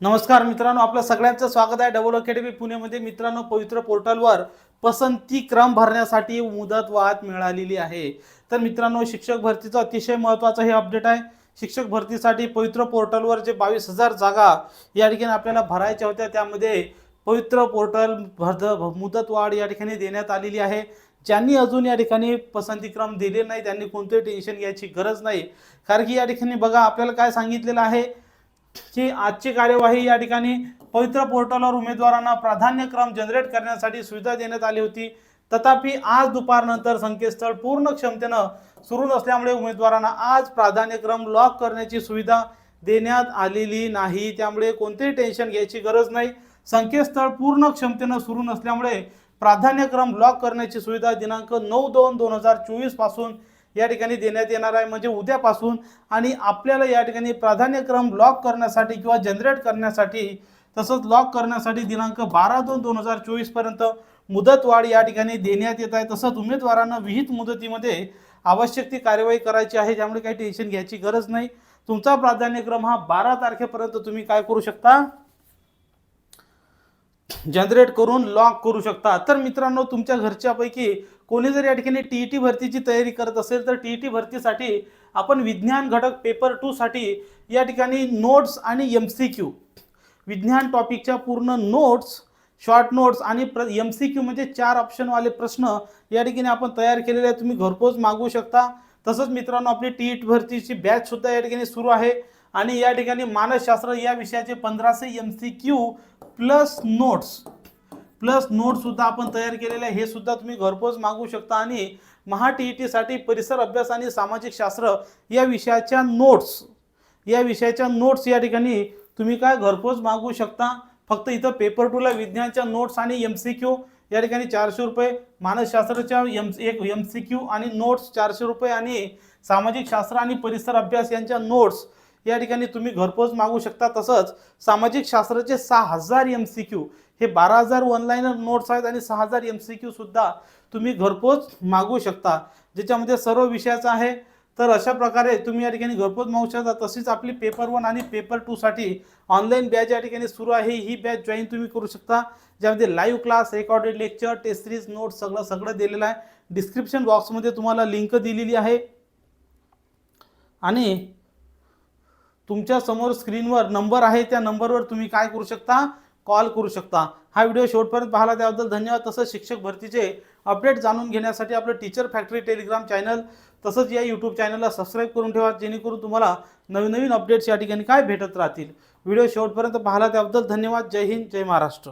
नमस्कार मित्रांनो आपलं सगळ्यांचं स्वागत आहे डबल अकॅडमी पुणेमध्ये. मित्रांनो पवित्र पोर्टलवर पसंती क्रम भरण्यासाठी मुदत वाहत मिळालेली आहे. तर मित्रांनो शिक्षक भरतीचं अतिशय महत्त्वाचं हे अपडेट आहे. शिक्षक भरतीसाठी पवित्र पोर्टलवर जे बावीस हजार जागा या ठिकाणी आपल्याला भरायच्या होत्या त्यामध्ये पवित्र पोर्टल भरत मुदतवाढ या ठिकाणी देण्यात आलेली आहे. ज्यांनी अजून या ठिकाणी पसंतीक्रम दिले नाही त्यांनी कोणतेही टेन्शन घ्यायची गरज नाही. कारण की या ठिकाणी बघा आपल्याला काय सांगितलेलं आहे? की आजची कार्यवाही या ठिकाणी पवित्र पोर्टलवर उमेदवारांना प्राधान्यक्रम जनरेट करण्यासाठी सुविधा देण्यात आली होती. तथापि आज दुपारनंतर संकेतस्थळ पूर्ण क्षमतेनं सुरू नसल्यामुळे उमेदवारांना आज प्राधान्यक्रम लॉक करण्याची सुविधा देण्यात आलेली नाही. त्यामुळे कोणतेही टेन्शन घ्यायची गरज नाही. संकेतस्थळ पूर्ण क्षमतेनं सुरू नसल्यामुळे प्राधान्यक्रम लॉक करण्याची सुविधा दिनांक नऊ दोन दोन हजार चोवीसपासून या ठिकाणी देण्यात येणार आहे. म्हणजे उद्यापासून आणि आपल्याला या ठिकाणी प्राधान्यक्रम लॉक करण्यासाठी किंवा जनरेट करण्यासाठी तसंच लॉक करण्यासाठी दिनांक बारा दोन दोन हजार चोवीसपर्यंत मुदतवाढ या ठिकाणी देण्यात येत आहे. तसंच उमेदवारांना विहित मुदतीमध्ये आवश्यक ती कार्यवाही करायची आहे. त्यामुळे काही टेन्शन घ्यायची गरज नाही. तुमचा प्राधान्यक्रम हा बारा तारखेपर्यंत तुम्ही काय करू शकता? जनरेट करून लॉक करू शकता. तर मित्रांनो तुमच्या घरच्यापैकी कोणी जर या ठिकाणी टी ई टी भरतीची तयारी करत असेल तर टी ई टी भरतीसाठी आपण विज्ञान घटक पेपर टूसाठी या ठिकाणी नोट्स आणि एम सी क्यू विज्ञान टॉपिकच्या पूर्ण नोट्स शॉर्ट नोट्स आणि प्र एम सी क्यू म्हणजे चार ऑप्शनवाले प्रश्न या ठिकाणी आपण तयार केलेले आहेत. तुम्ही घरपोच मागवू शकता. तसंच मित्रांनो आपली टी ई भरतीची बॅचसुद्धा या ठिकाणी सुरू आहे. आणि या ठिकाणी मानसशास्त्र या विषयाचे पंधराशे M C Q plus notes plus notes सुद्धा आपण तयार केलेले आहे. हे सुद्धा तुम्ही घरपोच मागू शकता आणि महा टी ई टीसाठी परिसर अभ्यास आणि सामाजिक शास्त्र या विषयाच्या नोट्स या विषयाच्या नोट्स या ठिकाणी तुम्ही काय घरपोच मागू शकता? फक्त इथं पेपर टूला विज्ञानच्या नोट्स आणि एम सी क्यू या ठिकाणी चारशे रुपये मानसशास्त्राच्या एम एक एम सी क्यू आणि नोट्स चारशे रुपये आणि सामाजिक शास्त्र आणि परिसर अभ्यास यांच्या नोट्स या ठिकाणी तुम्ही घरपोच मागू शकता. तसंच सामाजिक शास्त्राचे सहा हजार एम सी क्यू हे बारा हजार ऑनलाईन नोट्स आहेत आणि सहा हजार एम सी क्यूसुद्धा तुम्ही घरपोच मागवू शकता. ज्याच्यामध्ये सर्व विषयाचं आहे. तर अशा प्रकारे तुम्ही या ठिकाणी घरपोच मागू शकता. तशीच आपली पेपर वन आणि पेपर टूसाठी ऑनलाईन बॅच या ठिकाणी सुरू आहे. ही बॅच जॉईन तुम्ही करू शकता. ज्यामध्ये live class recorded lecture test series notes सगळं सगळं दिलेलं आहे. डिस्क्रिप्शन बॉक्समध्ये तुम्हाला लिंक दिलेली आहे. आणि तुमच्यासमोर स्क्रीनवर नंबर आहे त्या नंबरवर तुम्ही काय करू शकता? कॉल करू शकता. हा व्हिडिओ शेवटपर्यंत पाहिला त्याबद्दल धन्यवाद. तसंच शिक्षक भरतीचे अपडेट जाणून घेण्यासाठी आपलं टीचर फॅक्टरी टेलिग्राम चॅनल तसंच या यूट्यूब चॅनलला सबस्क्राईब करून ठेवा जेणेकरून तुम्हाला नवीन नवीन अपडेट्स या ठिकाणी काय भेटत राहतील. व्हिडिओ शेवटपर्यंत पाहिला त्याबद्दल धन्यवाद. जय हिंद जय महाराष्ट्र.